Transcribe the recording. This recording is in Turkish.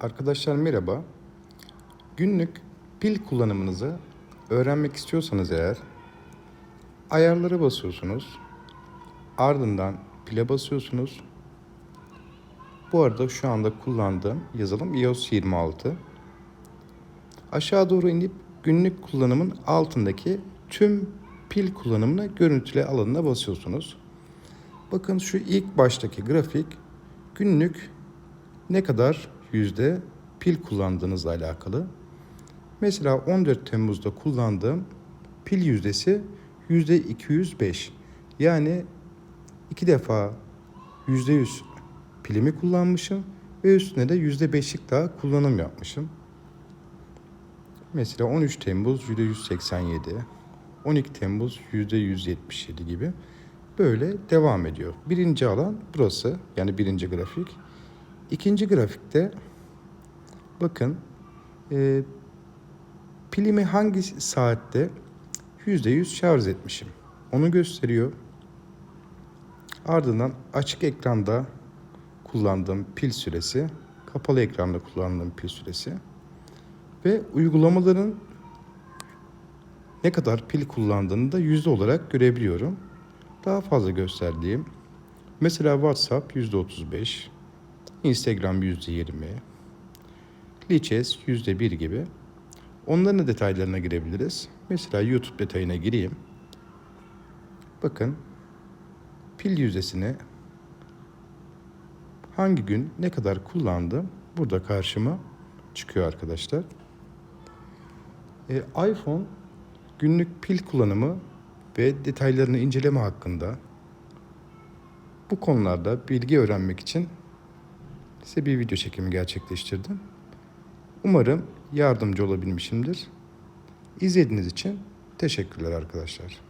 Arkadaşlar merhaba. Günlük pil kullanımınızı öğrenmek istiyorsanız eğer ayarlara basıyorsunuz. Ardından pile basıyorsunuz. Bu arada şu anda kullandığım yazılım iOS 26. Aşağı doğru inip günlük kullanımın altındaki tüm pil kullanımını görüntüle alanına basıyorsunuz. Bakın şu ilk baştaki grafik günlük ne kadar yüzde pil kullandığınızla alakalı. Mesela 14 Temmuz'da kullandığım pil yüzdesi yüzde 205. Yani iki defa yüzde 100 pilimi kullanmışım ve üstüne de yüzde 5'lik daha kullanım yapmışım. Mesela 13 Temmuz yüzde 187, 12 Temmuz yüzde 177 gibi böyle devam ediyor. Birinci alan burası yani birinci grafik. İkinci grafikte bakın e, pilimi hangi saatte %100 şarj etmişim. Onu gösteriyor. Ardından açık ekranda kullandığım pil süresi, kapalı ekranda kullandığım pil süresi ve uygulamaların ne kadar pil kullandığını da yüzde olarak görebiliyorum. Daha fazla gösterdiğim mesela WhatsApp yüzde 35, Instagram yüzde 20, Lichess yüzde 1 gibi. Onların da detaylarına girebiliriz. Mesela YouTube detayına gireyim. Bakın pil yüzdesini hangi gün ne kadar kullandım burada karşıma çıkıyor arkadaşlar. Ee, iPhone günlük pil kullanımı ve detaylarını inceleme hakkında bu konularda bilgi öğrenmek için size bir video çekimi gerçekleştirdim. Umarım yardımcı olabilmişimdir. İzlediğiniz için teşekkürler arkadaşlar.